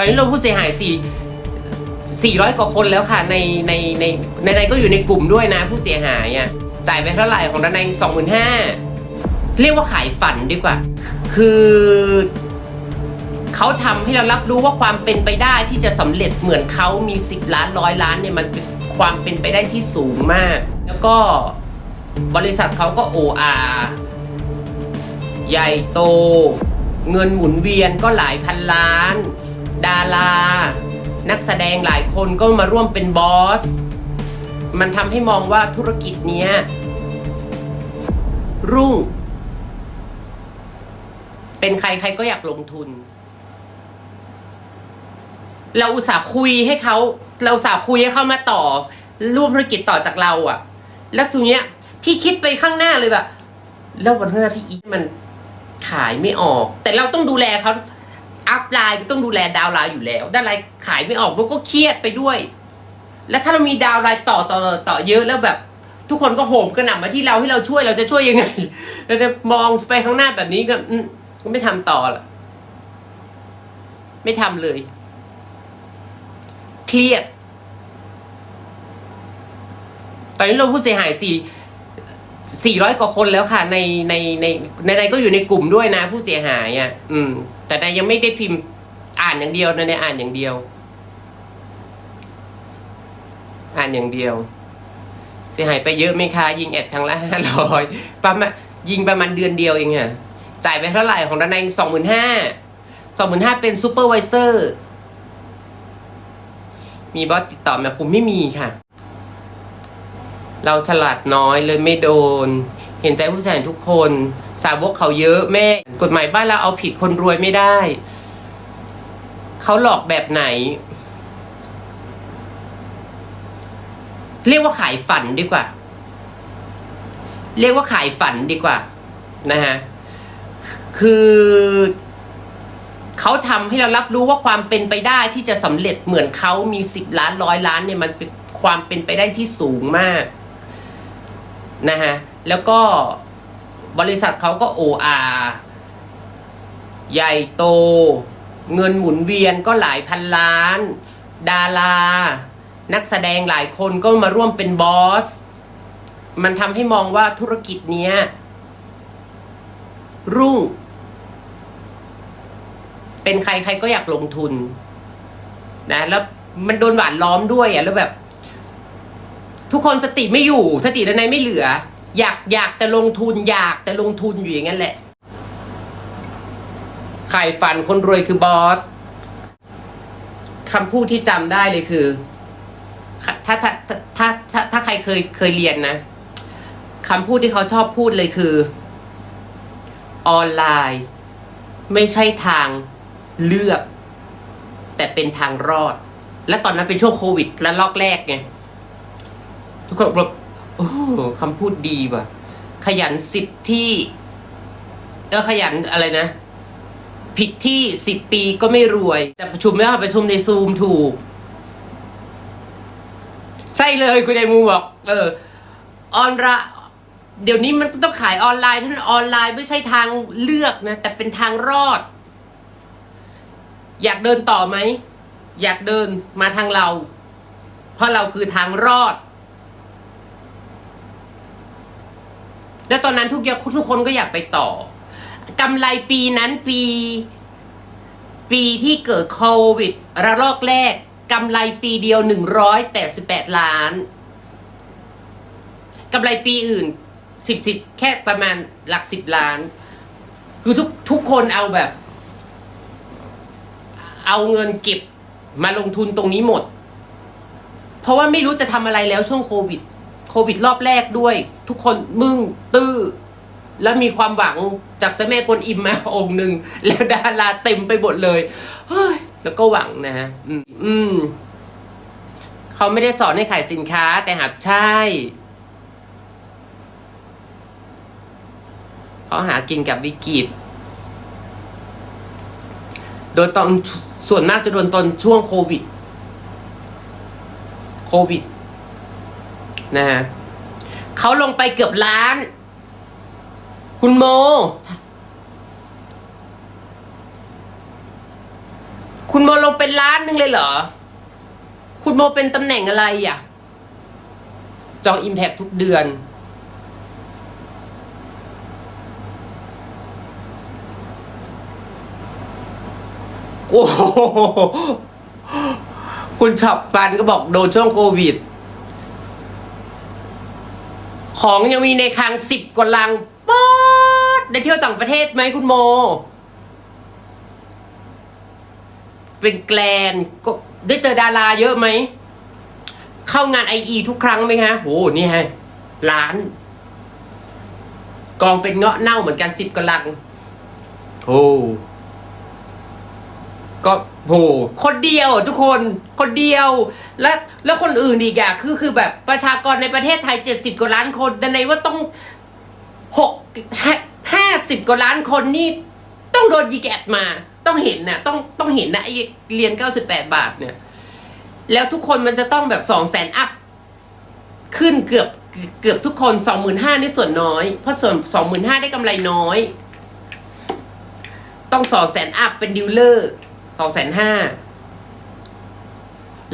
ตอนนี้เราผู้เสียหายสี่สี่ร้อยกว่าคนแล้วค่ะ ในในในในในก็อยู่ในกลุ่มด้วยนะ ผู้เสียหายอะจ่ายไปเท่าไหร่ของดานในสองหมื่นห้าเรียกว่าขายฝันดีกว่า คือเขาทำให้เรารับรู้ว่าความเป็นไปได้ที่จะสำเร็จเหมือนเขามีสิบล้านร้อยล้านเนี่ยมันเป็นความเป็นไปได้ที่สูงมาก แล้วก็บริษัทเขาก็โออาใหญ่โต เงินหมุนเวียนก็หลายพันล้าน ดารา นักแสดงหลายคนก็มาร่วมเป็นบอส มันทำให้มองว่าธุรกิจเนี้ย รุ่ง เป็นใครใครก็อยากลงทุน เราอุตส่าห์คุยให้เขา เราอุตส่าห์คุยให้เขามาต่อ ร่วมธุรกิจต่อจากเราอะแล้วสุเนี้ย พี่คิดไปข้างหน้าเลยแบบแล้ววันข้างหน้าที่อีมันขายไม่ออก แต่เราต้องดูแลเขา อัพไลน์ก็ต้องดูแลดาวไลน์อยู่แล้วด้านไลน์ขายไม่ออกมันก็เครียดไปด้วย แล้วถ้าเรามีดาวไลน์ต่อต่อต่อเยอะแล้วแบบ ทุกคนก็โหมกระหน่ำมาที่เราให้เราช่วยเราจะช่วยยังไงเราจะมองไปข้างหน้าแบบนี้ก็ก็ไม่ทำต่อละไม่ทำเลย เครียดตอนนี้เราผู้เสียหายสี่สี่ร้อยกว่าคนแล้วค่ะ ในในในในในก็อยู่ในกลุ่มด้วยนะ ผู้เสียหายอะ อืม แต่ในยังไม่ได้พิมพ์อ่านอย่างเดียวนะในอ่านอย่างเดียว อ่านอย่างเดียวเสียหายไปเยอะไหมคะยิงแอดครั้งละห้าร้อยประมาณยิงประมาณเดือนเดียวเองอะจ่ายไปเท่าไหร่ของด้านในสองหมื่นห้าสองหมื่นห้าเป็นซูเปอร์วิเซอร์มีบอสติดต่อมาคุณไม่มีค่ะ เราฉลาดน้อยเลยไม่โดน เห็นใจผู้ชายทุกคน สาวกเขาเยอะแม่ กฎหมายบ้านเราเอาผิดคนรวยไม่ได้ เขาหลอกแบบไหน เรียกว่าขายฝันดีกว่า เรียกว่าขายฝันดีกว่า นะฮะ คือเขาทำให้เรารับรู้ว่าความเป็นไปได้ที่จะสำเร็จเหมือนเขามีสิบล้านร้อยล้านเนี่ยมันเป็นความเป็นไปได้ที่สูงมากนะฮะแล้วก็ บริษัทเขาก็โออาใหญ่โต เงินหมุนเวียนก็หลายพันล้าน ดารา นักแสดงหลายคนก็มาร่วมเป็นบอส มันทำให้มองว่าธุรกิจเนี้ย รุ่ง เป็นใครใครก็อยากลงทุน นะ แล้วมันโดนหวานล้อมด้วยอะแล้วแบบ ทุกคนสติไม่อยู่ สติด้านในไม่เหลือ อยากอยากแต่ลงทุนอยากแต่ลงทุนอยู่อย่างนั้นแหละใครฝันคนรวยคือบอสคำพูดที่จำได้เลยคือ ถ้าถ้าถ้าถ้าถ้าใครเคยเคยเรียนนะคำพูดที่เขาชอบพูดเลยคือ ออนไลน์ ไม่ใช่ทางเลือก แต่เป็นทางรอด และตอนนั้นเป็นช่วงโควิดและลอกแรกไงทุกคนบอก โอ้คำพูดดีว่ะ ขยันสิบที่เออขยันอะไรนะ ผิดที่สิบปีก็ไม่รวย จะประชุมไม่ได้ประชุมในซูมถูก ใช่เลยคุณไอมูบอก เออ ออนละเดี๋ยวนี้มันต้องขายออนไลน์ท่านออนไลน์ไม่ใช่ทางเลือกนะ แต่เป็นทางรอด อยากเดินต่อไหม อยากเดินมาทางเรา เพราะเราคือทางรอด แล้วตอนนั้นทุกย่างทุกคนก็อยากไปต่อกำไรปีนั้นปี ปีที่เกิดโควิด ระลอกแรกกำไรปีเดียวหนึ่งร้อยแปดสิบแปดล้านกำไรปีอื่นสิบสิบแค่ประมาณหลักสิบล้าน คือทุกทุกคนเอาแบบ เอาเงินเก็บมาลงทุนตรงนี้หมด เพราะว่าไม่รู้จะทำอะไรแล้วช่วงโควิด โควิดรอบแรกด้วย ทุกคนมึงตื้อ แล้วมีความหวังจากเจ้าแม่กวนอิมมาองค์หนึ่งแล้วดาราเต็มไปหมดเลยเฮ้ยแล้วก็หวังนะฮะอืมอมเขาไม่ได้สอนให้ขายสินค้าแต่หากใช่เขาหากินกับวิกฤตโดยตอนส่วนมากจะโดนตอนช่วงโควิด โควิด นะฮะ เขาลงไปเกือบล้าน คุณโม คุณโมลงเป็นล้านนึงเลยเหรอ คุณโมเป็นตำแหน่งอะไรอะ จองอิมแพกทุกเดือน โอ้โหคุณฉับปันก็บอกโดนช่วงโควิด ของยังมีในคลังสิบกว่าลังป๊อดได้เที่ยวต่างประเทศไหมคุณโม เป็นแกลนก็ได้เจอดาราเยอะไหม เข้างานไออทุกครั้งไหมคะโหนี่ฮะล้าน กองเป็นเงาะเน่าเหมือนกันสิบกว่าลัง โอ้ก็ โหคนเดียวทุกคนคนเดียว แล้วแล้วคนอื่นอีกอะคือคือแบบประชากรในประเทศไทยเจ็ดสิบกว่าล้านคนดันในว่าต้องหกห้าสิบกว่าล้านคนนี่ต้องโดนยิงแอดมา ต้องเห็นน่ะต้องต้องเห็นนะไอเรียนเก้าสิบแปดบาทเนี่ย แล้วทุกคนมันจะต้องแบบสองแสนอัพขึ้นเกือบเกือบทุกคนสองหมื่นห้านี่ส่วนน้อย เพราะส่วนสองหมื่นห้าได้กำไรน้อย ต้องสองแสนอัพเป็นดิวเลอร์ สองแสนห้า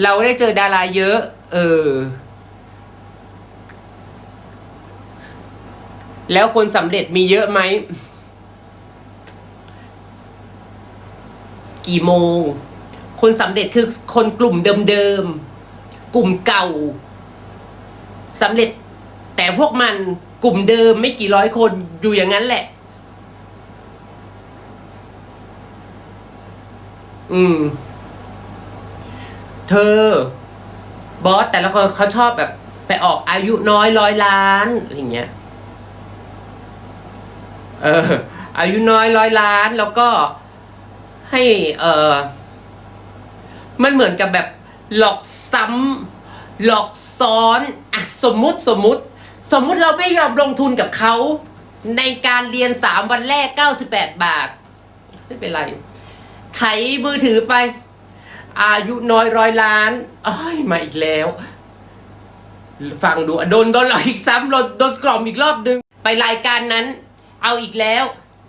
เราได้เจอดาราเยอะ เออ แล้วคนสำเร็จมีเยอะไหม กี่โมง คนสำเร็จคือคนกลุ่มเดิมๆ กลุ่มเก่าสำเร็จแต่พวกมันกลุ่มเดิมไม่กี่ร้อยคนอยู่อย่างนั้นแหละ อืม เธอ บอสแต่ละคนเขาชอบแบบ ไปออกอายุน้อยร้อยล้านอะไรอย่างเงี้ย เออ อายุน้อยร้อยล้านแล้วก็ให้ เออมันเหมือนกับแบบหลอกซ้ำหลอกซ้อนอะสมมุติสมมุติ สมมุติเราไม่ยอมลงทุนกับเขา ในการเรียนสามวันแรกเก้าสิบแปดบาท ไม่เป็นไร ไถมือถือไป อายุน้อยร้อยล้านอ้ยมาอีกแล้ว ฟังดูโดนโดนหลอกอีกซ้ำโดนโดนกล่อมอีกรอบนึง ไปรายการนั้น เอาอีกแล้ว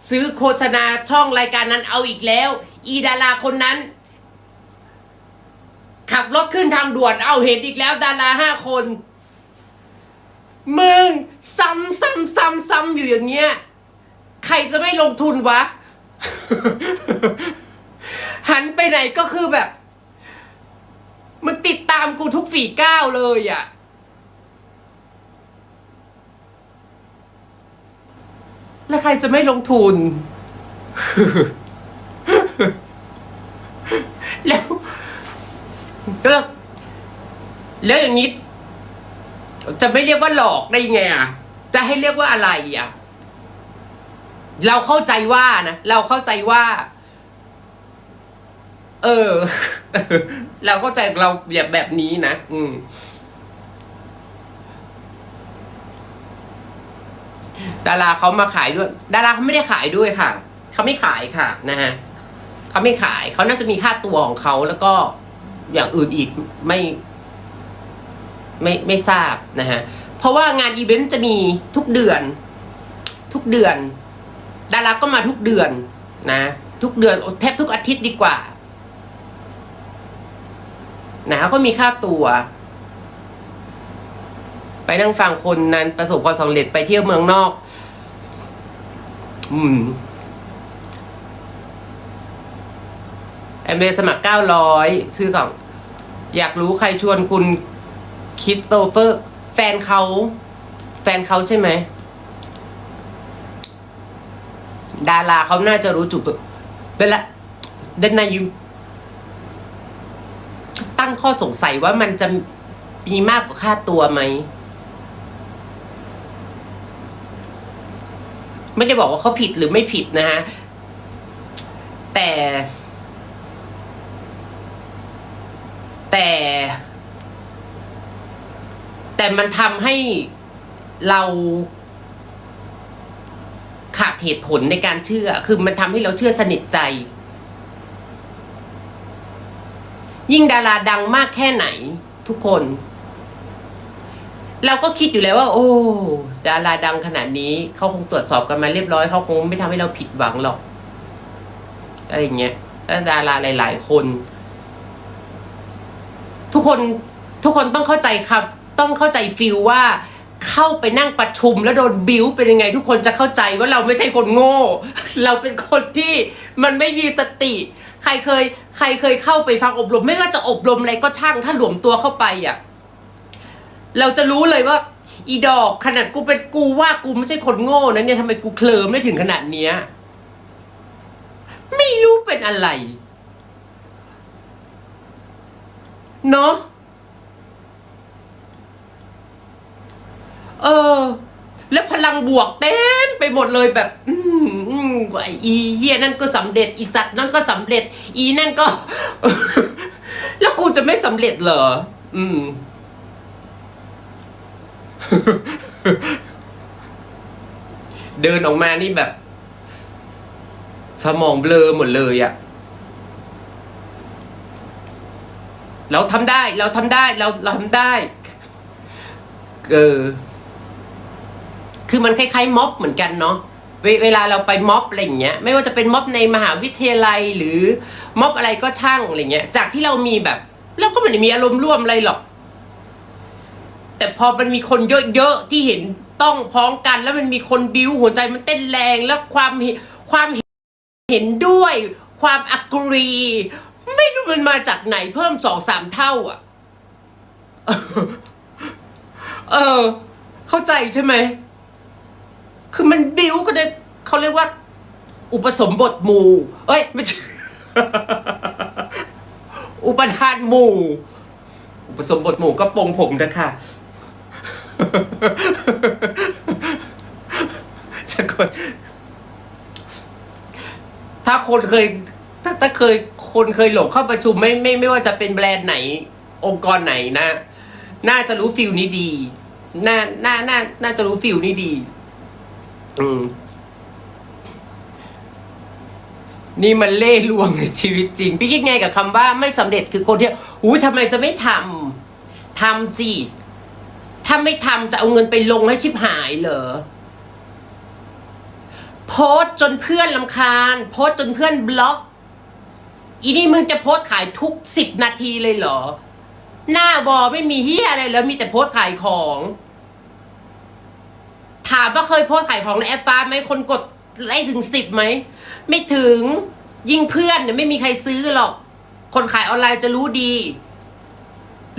ซื้อโฆษณาช่องรายการนั้นเอาอีกแล้ว อีดาราคนนั้น ขับรถขึ้นทางด่วนเอาเห็นอีกแล้ว ดาราห้าคน มึง ซ้ำซ้ำซ้ำซ้ำอยู่อย่างเงี้ยใครจะไม่ลงทุนวะ ก็คือแบบ มันติดตามกูทุกฝีก้าวเลยอะ่ะ แล้วใครจะไม่ลงทุน แล้วแล้วแล้วอย่างนี้ จะไม่เรียกว่าหลอกได้ไงอะ จะให้เรียกว่าอะไรอะ เราเข้าใจว่านะ เราเข้าใจว่า เออ เราเข้าใจเราแบบแบบนี้นะ อืม ดาราเขามาขายด้วย ดาราเขาไม่ได้ขายด้วยค่ะ เขาไม่ขายค่ะ นะฮะเขาไม่ขาย เขาน่าจะมีค่าตัวของเขาแล้วก็อย่างอื่นอีกไม่ ไม่ไม่ทราบนะฮะ เพราะว่างานอีเวนต์จะมีทุกเดือน ทุกเดือน ดาราก็มาทุกเดือนนะทุกเดือนแทบทุกอาทิตย์ดีกว่า นะก็มีค่าตัว ไปนั่งฟังคนนั้นประสบความสำเร็จไปเที่ยวเมืองนอก อืมแอมเบสมัครเก้าร้อยซื้อของ อยากรู้ใครชวนคุณคริสโตเฟอร์ แฟนเขา แฟนเขาใช่ไหม ดาราเขาน่าจะรู้จุดเดนละเดนนายยิม ตั้งข้อสงสัยว่ามันจะมีมากกว่าค่าตัวไหม ไม่ได้บอกว่าเขาผิดหรือไม่ผิดนะฮะ แต่ แต่ แต่มันทำให้เราขาดเหตุผลในการเชื่อ คือมันทำให้เราเชื่อสนิทใจ ยิ่งดาราดังมากแค่ไหน ทุกคน เราก็คิดอยู่แล้วว่า โอ้ ดาราดังขนาดนี้เขาคงตรวจสอบกันมาเรียบร้อยเขาคงไม่ทำให้เราผิดหวังหรอกอะไรอย่างเงี้ยและดาราหลาย ๆ คน ทุกคนทุกคนต้องเข้าใจครับ ต้องเข้าใจฟิลว่าเข้าไปนั่งประชุมแล้วโดนบิ้วเป็นยังไง ทุกคนจะเข้าใจว่าเราไม่ใช่คนโง่ เราเป็นคนที่มันไม่มีสติ ใครเคย ใครเคยเข้าไปฟังอบรม ไม่ว่าจะอบรมอะไรก็ช่างถ้าหลวมตัวเข้าไปอะเราจะรู้เลยว่า อีดอกขนาดกูเป็นกูว่ากูไม่ใช่คนโง่นะเนี่ยทำไมกูเคลิมได้ถึงขนาดเนี้ยไม่รู้เป็นอะไรเนาะเออ แล้วพลังบวกเต็มไปหมดเลยแบบ อืมอีเหี้ยนั่นก็สำเร็จอีสัตว์นั่นก็สำเร็จ อีนั่นก็ แล้วกูจะไม่สำเร็จเหรอ อืม เดินออกมานี่แบบ สมองเบลอหมดเลยอะเราทำได้ เราทำได้ เราเราทำได้ เออ คือมันคล้ายๆม็อบเหมือนกันเนาะเวเวลาเราไปม็อบอะไรอย่างเงี้ยไม่ว่าจะเป็นม็อบในมหาวิทยาลัยหรือม็อบอะไรก็ช่างอะไรเงี้ยจากที่เรามีแบบเราก็ไม่ได้มีอารมณ์ร่วมอะไรหรอก แต่พอมันมีคนเยอะๆที่เห็นต้องพ้องกัน แล้วมันมีคนบิ้วหัวใจมันเต้นแรงแล้วความความเห็นด้วย ความอักรี ไม่รู้มันมาจากไหนเพิ่มสองสามเท่าอะ เออ เข้าใจใช่ไหม คือมันบิ้วก็ได้เขาเรียกว่า อุปสมบทหมู่ เอ้ยไม่ใช่อุปทานหมู่ อุปสมบทหมู่ก็ปงผมนะคะสะกดถ้าคนเคย ถ้าถ้าเคยคนเคยหลงเข้าประชุมไม่ไม่ไม่ว่าจะเป็นแบรนด์ไหน องค์กรไหนนะ น่าจะรู้ฟิลนี้ดี น่าน่าน่าน่าจะรู้ฟิลนี้ดี อืม นี่มันเล่ลวงในชีวิตจริง พี่คิดไงกับคำว่าไม่สำเร็จคือคนที่อู้ทำไมจะไม่ทำทำสิถ้าไม่ทำจะเอาเงินไปลงให้ชิบหายเหรอโพสจนเพื่อนลำคาญ โพสจนเพื่อนบล็อก อีนี่มึงจะโพสขายทุกสิบนาทีเลยเหรอ หน้าบอไม่มีเฮียอะไรแล้วมีแต่โพสขายของ ถามว่าเคยโพสขายของในแอปฟ้าไหมคนกดไล่ถึงสิบไหม ไม่ถึงยิ่งเพื่อนเนี่ยไม่มีใครซื้อหรอก คนขายออนไลน์จะรู้ดี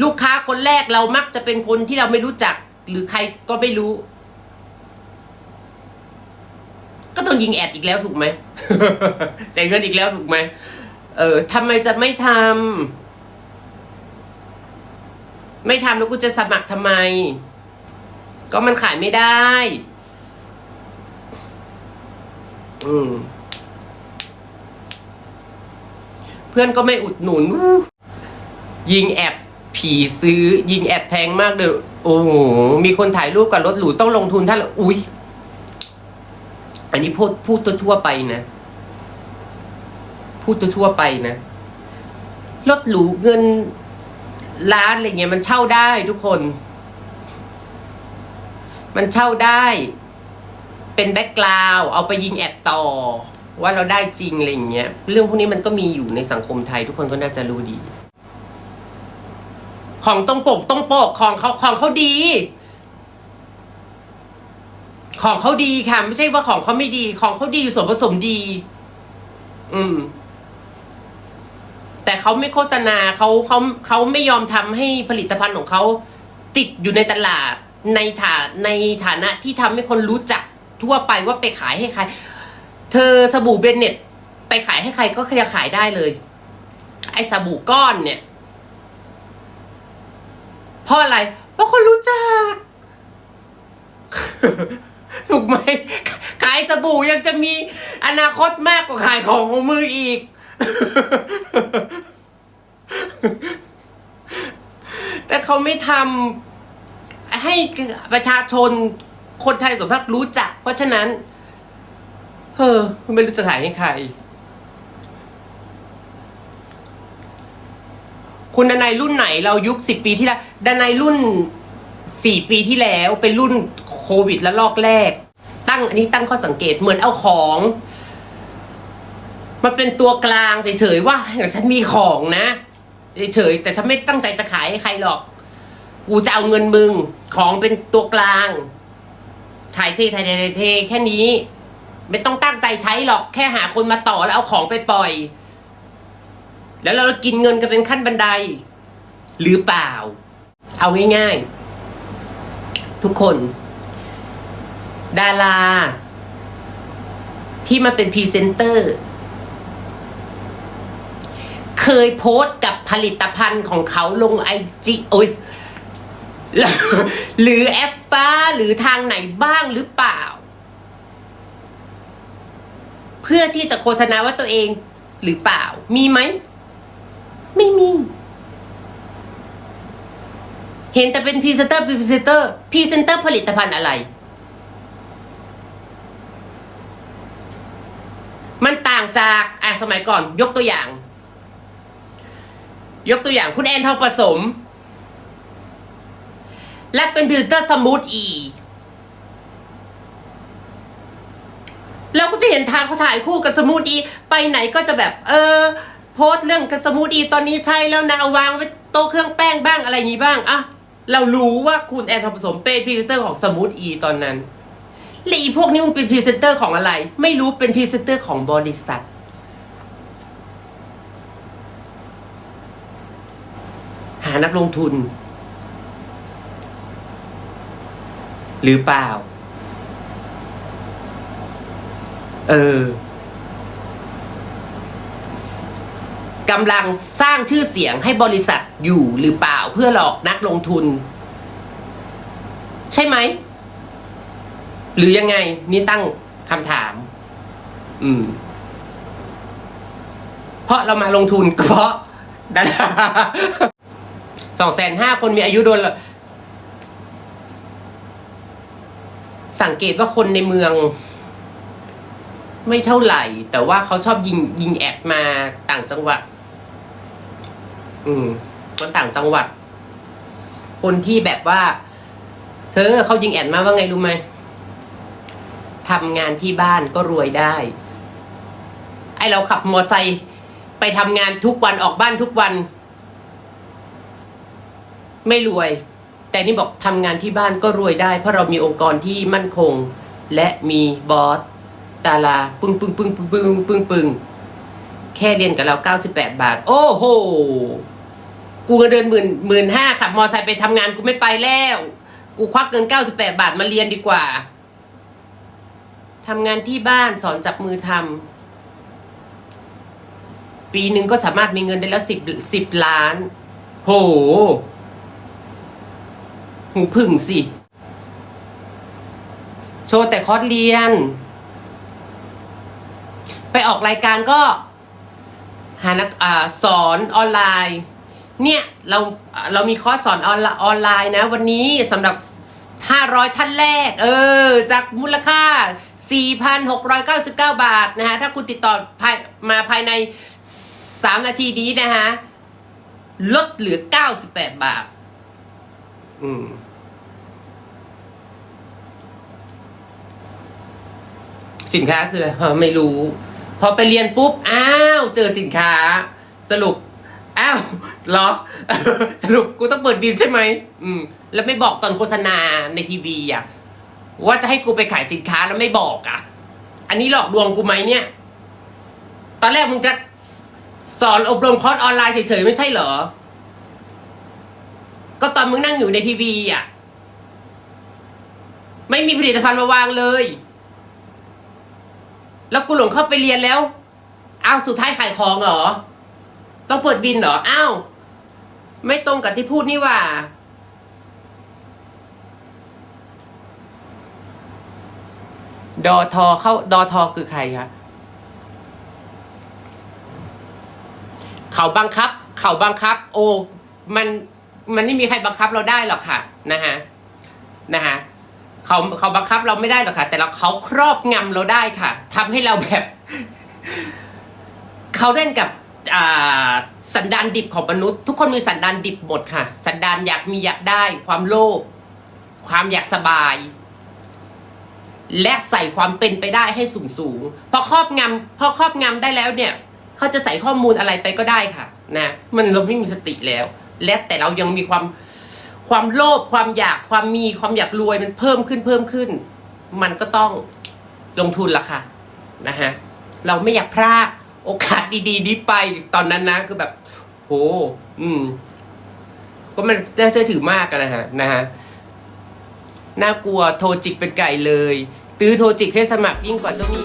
ลูกค้าคนแรกเรามักจะเป็นคนที่เราไม่รู้จัก หรือใครก็ไม่รู้ ก็ต้องยิงแอดอีกแล้วถูกไหมจ่ายเงินอีกแล้วถูกไหมเออทำไมจะไม่ทำไม่ทำแล้วกูจะสมัครทำไม ก็มันขายไม่ได้ อืม เพื่อนก็ไม่อุดหนุน ยิงแอดผีซื้อ ยิงแอดแพงมากเด้อโอ้โหมีคนถ่ายรูปกับรถหรูต้องลงทุนถ้าอุ้ยอันนี้พูดพูดทั่วๆไปนะ พูดทั่วๆไปนะรถหรูเงินล้านอะไรเงี้ยมันเช่าได้ทุกคน มันเช่าได้เป็นแบ็กกราวเอาไปยิงแอดต่อ ว่าเราได้จริงอะไรอย่างเงี้ยเรื่องพวกนี้มันก็มีอยู่ในสังคมไทยทุกคนก็น่าจะรู้ดี ของตรงปกตรงปกของเขาของเขาดี ของเขาดีค่ะ ไม่ใช่ว่าของเขาไม่ดี ของเขาดีส่วนผสมดี อืม แต่เขาไม่โฆษณาเขาเขาเขาไม่ยอมทำให้ผลิตภัณฑ์ของเขาติดอยู่ในตลาด ในฐานในฐานะที่ทำให้คนรู้จักทั่วไปว่าไปขายให้ใคร เธอสบู่เบนเน็ตไปขายให้ใครก็จะขายได้เลย ไอ้สบู่ก้อนเนี่ย เพราะอะไร เพราะคนรู้จัก ถูกไหม ขายสบู่ยังจะมีอนาคตมากกว่าขายของของมืออีก แต่เขาไม่ทำ ให้ประชาชนคนไทยส่วนมากรู้จัก เพราะฉะนั้นเฮ้อไม่รู้จะขายให้ใคร คุณดนายรุ่นไหนเรายุคสิบปีที่แล้วดนายรุ่นสี่ปีที่แล้วเป็นรุ่นโควิดและลอกแรก ตั้งอันนี้ตั้งข้อสังเกตเหมือนเอาของมันเป็นตัวกลางเฉยๆว่าฉันมีของนะเฉยๆแต่ฉันไม่ตั้งใจจะขายให้ใครหรอก กูจะเอาเงินมึงของเป็นตัวกลางถ่ายเทถ่ายเทถ่ายเทแค่นี้ ไม่ต้องตั้งใจใช้หรอกแค่หาคนมาต่อแล้วเอาของไปปล่อย แล้วเรากินเงินกันเป็นขั้นบันได หรือเปล่า เอาง่ายๆ ทุกคน ดารา ที่มาเป็นพรีเซนเตอร์ เคยโพสต์กับผลิตภัณฑ์ของเขาลงไอจีโอ้ย หรือแอปฟ้าหรือทางไหนบ้างหรือเปล่า เพื่อที่จะโฆษณาว่าตัวเองหรือเปล่า มีไหม ไม่มี เห็นแต่เป็นพรีเซนเตอร์พรีเซนเตอร์พรีเซนเตอร์ผลิตภัณฑ์อะไร มันต่างจากอะสมัยก่อนยกตัวอย่าง ยกตัวอย่างคุณแอนทองผสม และเป็นพรีเซนเตอร์สมูทอีเราก็จะเห็นทางเขาถ่ายคู่กับสมูทอีไปไหนก็จะแบบเออโพสเรื่องกับสมูทอีตอนนี้ใช่แล้วนะเอาวางไว้โต๊ะเครื่องแป้งบ้างอะไรอย่างนี้บ้างอะเรารู้ว่าคุณแอนทองผสมเป็นพรีเซนเตอร์ของสมูทอีตอนนั้นและอีพวกนี้มันเป็นพรีเซนเตอร์ของอะไร ไม่รู้เป็นพรีเซนเตอร์ของบริษัท หานักลงทุน หรือเปล่า เออกำลังสร้างชื่อเสียงให้บริษัทอยู่หรือเปล่าเพื่อหลอกนักลงทุน ใช่ไหม หรือยังไง นี่ตั้งคำถาม อืม เพราะเรามาลงทุนเพราะดาราสองแสนห้าคนมีอายุโดนละ สังเกตว่าคนในเมือง ไม่เท่าไหร่ แต่ว่าเขาชอบยิงยิงแอดมาต่างจังหวัด อืมคนต่างจังหวัด คนที่แบบว่า เธอเขายิงแอดมาว่าไงรู้ไหมทำงานที่บ้านก็รวยได้ ไอเราขับมอเตอร์ไซค์ไปทำงานทุกวันออกบ้านทุกวัน ไม่รวย แต่นี่บอกทำงานที่บ้านก็รวยได้ เพราะเรามีองค์กรที่มั่นคง และมีบอสดาราปึ้งปึ้งปึ้งปึ้งปึ้งปึ้งปึ้งแค่เรียนกับเราเก้าสิบแปดบาท โอ้โห กูก็เดินหมื่นหมื่นห้าขับมอไซค์ไปทำงานกูไม่ไปแล้ว กูควักเงินเก้าสิบแปดบาทมาเรียนดีกว่าทำงานที่บ้านสอนจับมือทำปีหนึ่งก็สามารถมีเงินได้แล้วสิบสิบล้าน โห หูผึ่งสิ โชว์แต่คอร์สเรียน ไปออกรายการก็ หานักอ่าสอนออนไลน์ เนี่ย เราเรามีคอร์สสอนออนไลน์ออนไลน์นะ วันนี้สำหรับ 500 ท่านแรก เออ จากมูลค่า 4,699 บาทนะฮะ ถ้าคุณติดต่อภายมาภายใน 3 นาทีนี้นะฮะลดเหลือ 98 บาท อืม สินค้าคืออะไรเอไม่รู้ พอไปเรียนปุ๊บ อ้าว เจอสินค้า สรุป อ้าวเหรอ สรุปกูต้องเปิดบินใช่ไหม อืม แล้วไม่บอกตอนโฆษณาในทีวีอะ ว่าจะให้กูไปขายสินค้าแล้วไม่บอกอะ อันนี้หลอกลวงกูไหมเนี่ย ตอนแรกมึงจะสอนอบรมคอร์สออนไลน์เฉยๆไม่ใช่เหรอ ก็ตอนมึงนั่งอยู่ในทีวีอะ ไม่มีผลิตภัณฑ์มาวางเลย แล้วกูหลงเข้าไปเรียนแล้ว อ้าวสุดท้ายขายของเหรอ ต้องเปิดบินเหรอ อ้าว ไม่ตรงกับที่พูดนี่ว่า ดอทอเข้าดอทอคือใครคะเขาบังคับ เขาบังคับ โอ้ มัน มันไม่มีใครบังคับเราได้หรอกค่ะ นะฮะ นะฮะ เขาเขาบังคับเราไม่ได้หรอกค่ะ แต่เราเขาครอบงำเราได้ค่ะทำให้เราแบบเขาเล่นกับสันดานดิบของมนุษย์ ทุกคนมีสันดานดิบหมดค่ะ สันดานอยากมีอยากได้ ความโลภความอยากสบาย และใส่ความเป็นไปได้ให้สูงสูงพอครอบงำพอครอบงำได้แล้วเนี่ยเขาจะใส่ข้อมูลอะไรไปก็ได้ค่ะ นะ มันเราไม่มีสติแล้ว และแต่เรายังมีความ ความโลภความอยากความมีความอยากรวยมันเพิ่มขึ้นเพิ่มขึ้น มันก็ต้องลงทุนละค่ะนะฮะเราไม่อยากพลาดโอกาสดีๆนี้ไปตอนนั้นนะคือแบบโหอืมก็มันน่าเชื่อถือมากกันนะฮะนะฮะน่ากลัวโทรจิกเป็นไก่เลย ตื้อโทรจิกให้สมัครยิ่งกว่าเจ้าหนี้